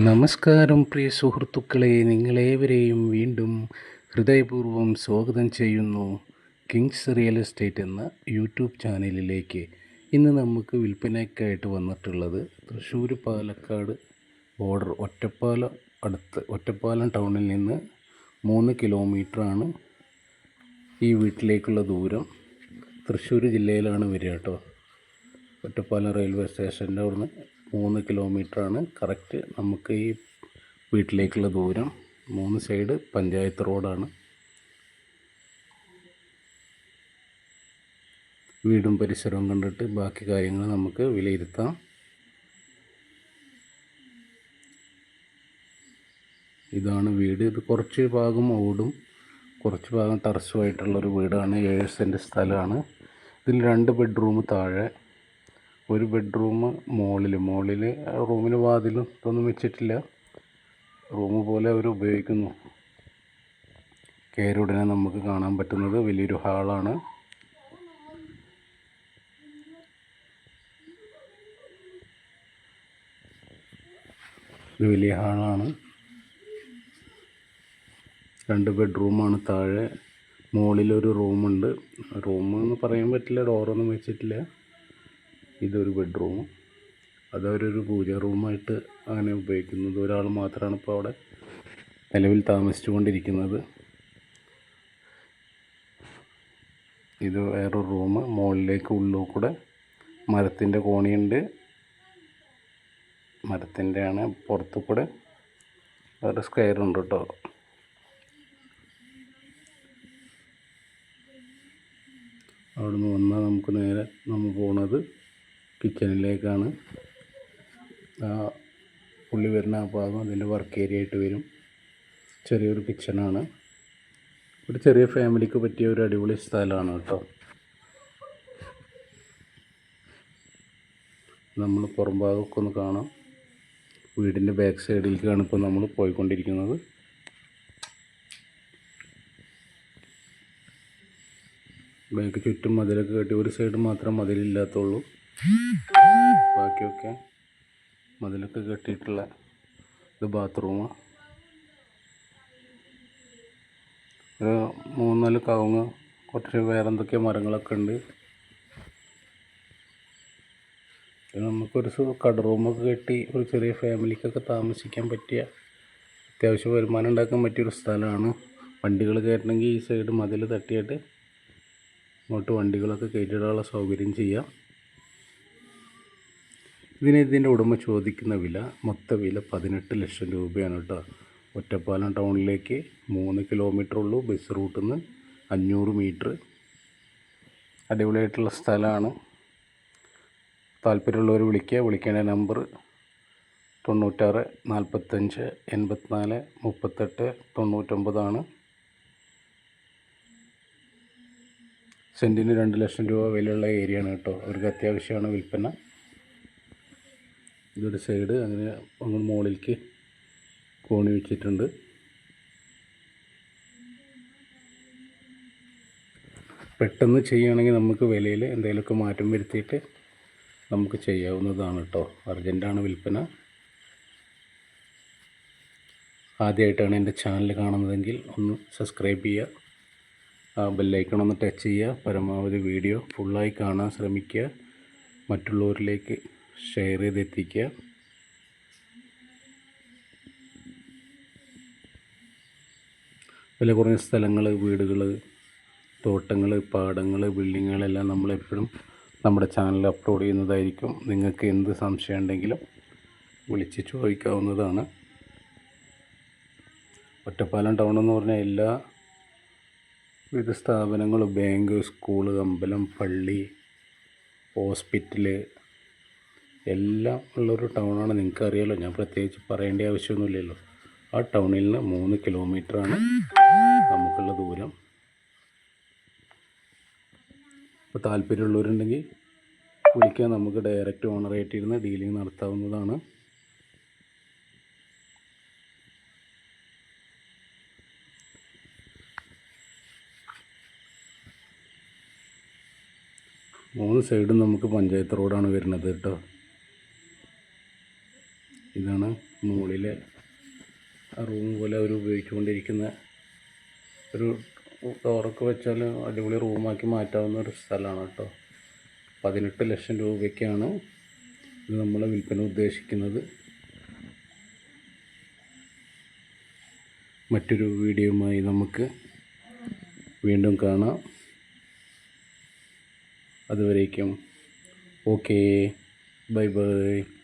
നമസ്കാരം പ്രിയ സുഹൃത്തുക്കളെ നിങ്ങളേവരെയും വീണ്ടും ഹൃദയപൂർവം സ്വാഗതം ചെയ്യുന്നു. കിങ്സ് റിയൽ എസ്റ്റേറ്റ് എന്ന യൂട്യൂബ് ചാനലിലേക്ക് ഇന്ന് നമുക്ക് വിൽപ്പനയ്ക്കായിട്ട് വന്നിട്ടുള്ളത് തൃശ്ശൂർ പാലക്കാട് ബോർഡർ ഒറ്റപ്പാലം അടുത്ത് ഒറ്റപ്പാലം ടൗണിൽ നിന്ന് മൂന്ന് കിലോമീറ്ററാണ് ഈ വീട്ടിലേക്കുള്ള ദൂരം. തൃശ്ശൂർ ജില്ലയിലാണ് വരിക കേട്ടോ. ഒറ്റപ്പാലം റെയിൽവേ സ്റ്റേഷന്റെ അവിടുന്ന് മൂന്ന് കിലോമീറ്ററാണ്. കറക്റ്റ് നമുക്ക് ഈ വീട്ടിലേക്കുള്ള ദൂരം മൂന്ന് സൈഡ് പഞ്ചായത്ത് റോഡാണ്. വീടും പരിസരവും കണ്ടിട്ട് ബാക്കി കാര്യങ്ങൾ നമുക്ക് വിലയിരുത്താം. ഇതാണ് വീട്. ഇത് കുറച്ച് ഭാഗം ഓടും. കുറച്ച് ഭാഗം ടെറസുമായിട്ടുള്ളൊരു വീടാണ്. ഏഴ് സെന്റ് സ്ഥലമാണ്. ഇതിൽ രണ്ട് ബെഡ്റൂം താഴെ. ഒരു ബെഡ്റൂം മുകളിൽ മുകളിൽ റൂമിന് വാതിലും ഇതൊന്നും വെച്ചിട്ടില്ല. റൂം പോലെ അവർ ഉപയോഗിക്കുന്നു. കയറി ഉടനെ നമുക്ക് കാണാൻ പറ്റുന്നത് വലിയൊരു ഹാളാണ് ഇത് വലിയ ഹാളാണ് രണ്ട് ബെഡ്റൂമാണ് താഴെ. മുകളിലൊരു റൂമുണ്ട് റൂം എന്ന് പറയാൻ പറ്റില്ല ഡോറൊന്നും വെച്ചിട്ടില്ല. ഇതൊരു ബെഡ്റൂം അവരൊരു പൂജ റൂമായിട്ട് അങ്ങനെ ഉപയോഗിക്കുന്നത്. ഒരാൾ മാത്രമാണ് ഇപ്പോൾ അവിടെ നിലവിൽ താമസിച്ചു കൊണ്ടിരിക്കുന്നത് ഇത് വേറൊരു റൂം മുകളിലേക്ക് ഉള്ളൂ കൂടെ മരത്തിന്റെ കോണിയുണ്ട്. മരത്തിന്റെ ആണ് പുറത്തു കൂടെ വേറെ സ്ക്വയർ ഉണ്ട് കേട്ടോ. അവിടുന്ന് വന്നാൽ നമുക്ക് നേരെ നമ്മൾ പോണത് കിച്ചണിലേക്കാണ്. പുള്ളി വരുന്ന ആ ഭാഗം അതിന്റെ വർക്ക് ഏരിയ ആയിട്ട് വരും. ചെറിയൊരു കിച്ചണാണ്. ഒരു ചെറിയ ഫാമിലിക്ക് പറ്റിയ ഒരു അടിപൊളി സ്ഥലമാണ് കേട്ടോ. നമ്മൾ പുറം ഭാഗമൊക്കെ ഒന്ന് കാണാം. വീടിന്റെ ബാക്ക് സൈഡിലേക്കാണ് ഇപ്പോൾ നമ്മൾ പോയിക്കൊണ്ടിരിക്കുന്നത്. ബാക്ക് ചുറ്റും മതിലൊക്കെ കെട്ടി ഒരു സൈഡ് മാത്രം മതിലില്ലാത്തുള്ളൂ. ബാക്കിയൊക്കെ മതിലൊക്കെ കെട്ടിയിട്ടുള്ള ഇത് ബാത്റൂമാണ് ഒരു മൂന്നാൽ കവുങ്ങ് കുറച്ച് വേറെന്തൊക്കെ മരങ്ങളൊക്കെ ഉണ്ട്. നമുക്കൊരു കട റൂമൊക്കെ കെട്ടി ഒരു ചെറിയ ഫാമിലിക്കൊക്കെ താമസിക്കാൻ പറ്റിയ അത്യാവശ്യം വരുമാനം ഉണ്ടാക്കാൻ പറ്റിയൊരു സ്ഥലമാണ്. വണ്ടികൾ കയറ്റണമെങ്കിൽ ഈ സൈഡ് മതിൽ തട്ടിയിട്ട് ഇങ്ങോട്ട് വണ്ടികളൊക്കെ കയറ്റിയിടാനുള്ള സൗകര്യം ചെയ്യാം. ഇതിന് ഇതിന്റെ ഉടമ ചോദിക്കുന്ന വില മൊത്ത വില പതിനെട്ട് ലക്ഷം രൂപയാണ് കേട്ടോ. ഒറ്റപ്പാലം ടൗണിലേക്ക് മൂന്ന് കിലോമീറ്റർ ഉള്ളൂ ബസ് റൂട്ടിൽ നിന്ന് അഞ്ഞൂറ് മീറ്റർ അടിപൊളിയായിട്ടുള്ള സ്ഥലമാണ്. താല്പര്യമുള്ളവർ വിളിക്കുക വിളിക്കേണ്ട നമ്പർ തൊണ്ണൂറ്റാറ് നാൽപ്പത്തഞ്ച് എൺപത്തിനാല് മുപ്പത്തെട്ട് തൊണ്ണൂറ്റൊമ്പതാണ്. സെന്റിന് രണ്ട് ലക്ഷം രൂപ വിലയുള്ള ഏരിയയാണ് കേട്ടോ. അവർക്ക് അത്യാവശ്യമാണ് വിൽപ്പന. ഇതൊരു സൈഡ് അങ്ങനെ അങ്ങോട്ട് മുകളിലേക്ക് കോണി വെച്ചിട്ടുണ്ട്. പെട്ടെന്ന് ചെയ്യുകയാണെങ്കിൽ നമുക്ക് വിലയിൽ എന്തെങ്കിലുമൊക്കെ മാറ്റം വരുത്തിയിട്ട് നമുക്ക് ചെയ്യാവുന്നതാണ് കേട്ടോ. അർജന്റാണ് വിൽപ്പന. ആദ്യമായിട്ടാണ് എന്റെ ചാനൽ കാണുന്നതെങ്കിൽ ഒന്ന് സബ്സ്ക്രൈബ് ചെയ്യുക. ആ ബെല്ലൈക്കൺ ഒന്ന് ടച്ച് ചെയ്യുക. പരമാവധി വീഡിയോ ഫുള്ളായി കാണാൻ ശ്രമിക്കുക. മറ്റുള്ളവരിലേക്ക് ഷെയർ ചെയ്തെത്തിക്കുക. വില കുറഞ്ഞ സ്ഥലങ്ങൾ വീടുകൾ തോട്ടങ്ങൾ പാടങ്ങൾ ബിൽഡിങ്ങുകളെല്ലാം നമ്മളെപ്പോഴും നമ്മുടെ ചാനലിൽ അപ്ലോഡ് ചെയ്യുന്നതായിരിക്കും. നിങ്ങൾക്ക് എന്ത് സംശയം ഉണ്ടെങ്കിലും വിളിച്ച് ചോദിക്കാവുന്നതാണ്. ഒറ്റപ്പാലം ടൗൺ എന്ന് പറഞ്ഞാൽ എല്ലാ വിവിധ സ്ഥാപനങ്ങളും ബാങ്ക് സ്കൂൾ അമ്പലം പള്ളി ഹോസ്പിറ്റൽ എല്ലാം ഉള്ളൊരു ടൗണാണ്. നിങ്ങൾക്ക് അറിയാലോ ഞാൻ പ്രത്യേകിച്ച് പറയേണ്ട ആവശ്യമൊന്നുമില്ലല്ലോ. ആ ടൗണിൽ നിന്ന് മൂന്ന് കിലോമീറ്ററാണ് നമുക്കുള്ള ദൂരം. അപ്പോൾ താല്പര്യമുള്ളവരുണ്ടെങ്കിൽ വിളിക്കാൻ നമുക്ക് ഡയറക്റ്റ് ഓണറായിട്ട് ഇരുന്ന് ഡീലിംഗ് നടത്താവുന്നതാണ്. മൂന്ന് സൈഡും നമുക്ക് പഞ്ചായത്ത് റോഡാണ് വരുന്നത് കേട്ടോ ഇതാണ് മുകളിൽ റൂം പോലെ അവർ ഉപയോഗിച്ചുകൊണ്ടിരിക്കുന്ന ഒരു ഡോറൊക്കെ വെച്ചാൽ അടിപൊളി റൂമാക്കി മാറ്റാവുന്ന ഒരു സ്ഥലമാണ് കേട്ടോ. പതിനെട്ട് ലക്ഷം രൂപയ്ക്കാണ് ഇത് നമ്മൾ വിൽപ്പന ഉദ്ദേശിക്കുന്നത്. മറ്റൊരു വീഡിയോയുമായി നമുക്ക് വീണ്ടും കാണാം. അതുവരേക്കും ഓക്കേ. Bye bye.